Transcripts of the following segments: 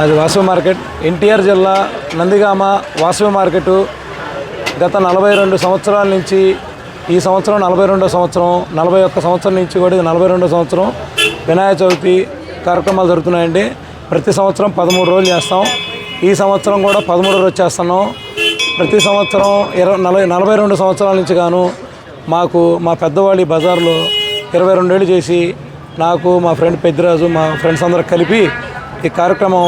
అది వాసవి మార్కెట్. ఎన్టీఆర్ జిల్లా నందిగామ వాసవి మార్కెట్. గత నలభై రెండు సంవత్సరాల నుంచి ఈ సంవత్సరం నలభై రెండో సంవత్సరం నలభై ఒక్క సంవత్సరం నుంచి కూడా ఇది నలభై రెండో సంవత్సరం. వినాయక చవితి కార్యక్రమాలు జరుగుతున్నాయండి. ప్రతి సంవత్సరం పదమూడు రోజులు చేస్తాం. ఈ సంవత్సరం కూడా పదమూడు రోజులు చేస్తున్నాం. ప్రతి సంవత్సరం ఇరవై నలభై నలభై రెండు సంవత్సరాల నుంచి గాను మాకు మా పెద్దవాళ్ళు బజార్లో ఇరవై రెండేళ్ళు చేసి నాకు మా ఫ్రెండ్ పెద్దిరాజు మా ఫ్రెండ్స్ అందరూ కలిపి ఈ కార్యక్రమం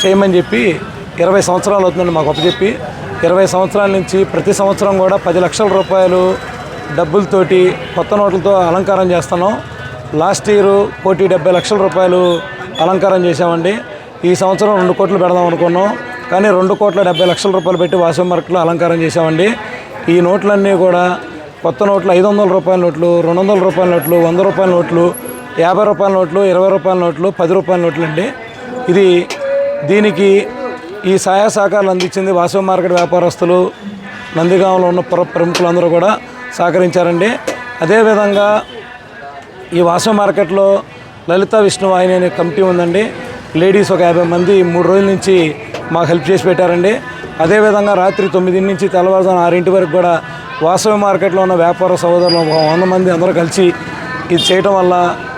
చేయమని చెప్పి ఇరవై సంవత్సరాలు అవుతుందని మాకు చెప్పి ఇరవై సంవత్సరాల నుంచి ప్రతి సంవత్సరం కూడా పది లక్షల రూపాయలు డబ్బులతోటి కొత్త నోట్లతో అలంకారం చేస్తున్నాం. లాస్ట్ ఇయర్ కోటి డెబ్బై లక్షల రూపాయలు అలంకారం చేసామండి ఈ సంవత్సరం రెండు కోట్లు పెడదాం అనుకున్నాం. కానీ రెండు కోట్ల డెబ్బై లక్షల రూపాయలు పెట్టి వాసం మార్కెట్లో అలంకారం చేసామండి ఈ నోట్లన్నీ కూడా కొత్త నోట్లు ఐదు వందల రూపాయల నోట్లు రెండు వందల రూపాయల నోట్లు వంద రూపాయల నోట్లు యాభై రూపాయల నోట్లు ఇరవై రూపాయల నోట్లు పది రూపాయల నోట్లు అండి ఇది దీనికి ఈ సహాయ సహకారాలు అందించింది వాసవ మార్కెట్ వ్యాపారస్తులు నందిగాంలో ఉన్న ప్ర ప్రముఖులందరూ కూడా సహకరించారండి. అదేవిధంగా ఈ వాసవ మార్కెట్లో లలిత విష్ణువాహిని అనే కమిటీ ఉందండి. లేడీస్ ఒక యాభై మంది మూడు రోజుల నుంచి మాకు హెల్ప్ చేసి పెట్టారండి. అదేవిధంగా రాత్రి తొమ్మిది నుంచి తెల్లవారుజామున ఆరింటి వరకు కూడా వాసవి మార్కెట్లో ఉన్న వ్యాపార సహోదరులు ఒక వంద మంది అందరూ కలిసి ఇది చేయటం వల్ల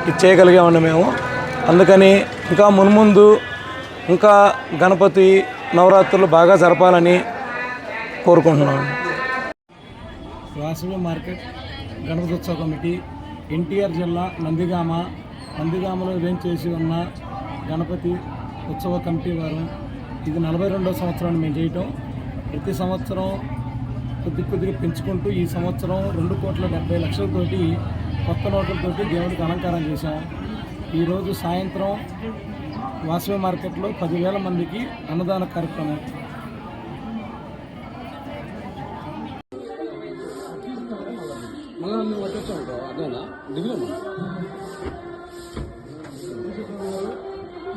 చేయగలిగామండి మేము. అందుకని ఇంకా మున్ముందు ఇంకా గణపతి నవరాత్రులు బాగా జరపాలని కోరుకుంటున్నాను వాసవి మార్కెట్ గణపతోత్సవ కమిటీ ఎన్టీఆర్ జిల్లా నందిగామ నందిగామలో చేసి ఉన్న గణపతి ఉత్సవ కమిటీ వారు ఇది నలభై రెండవ సంవత్సరాన్ని మేము చేయటం. ప్రతి సంవత్సరం కొద్ది కొద్దిగా పెంచుకుంటూ ఈ సంవత్సరం రెండు కోట్ల డెబ్బై లక్షలతోటి కొత్త నోట్లతోటి దేవుడికి అలంకారం చేశాం. ఈరోజు సాయంత్రం వాసవి మార్కెట్లో పదివేల మందికి అన్నదాన కార్యక్రమం.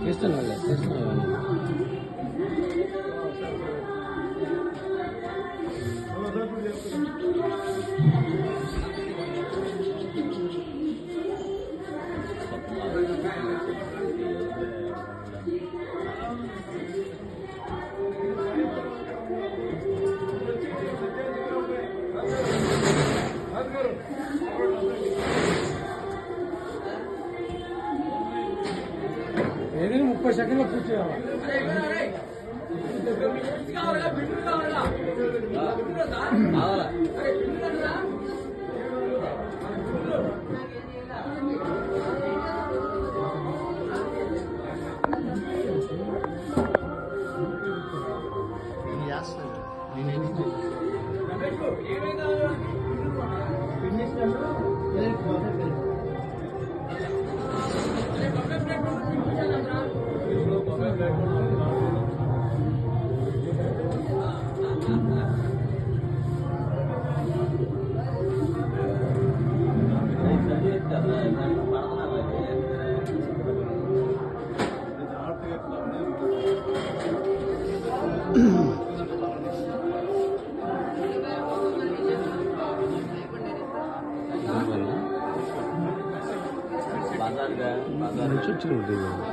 చేస్తాను చేస్తాను. చేస్తున్నాను ఏదైనా ముప్పై సెకండ్లో పూర్తి చేయాలి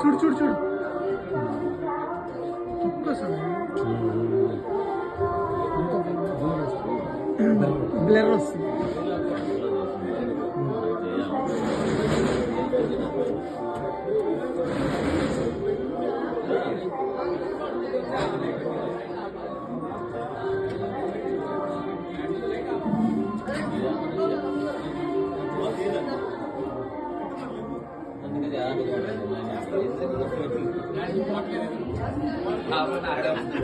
చూడు చూడు Blair Rossi. Thank you. వస్తుంది కాబట్టి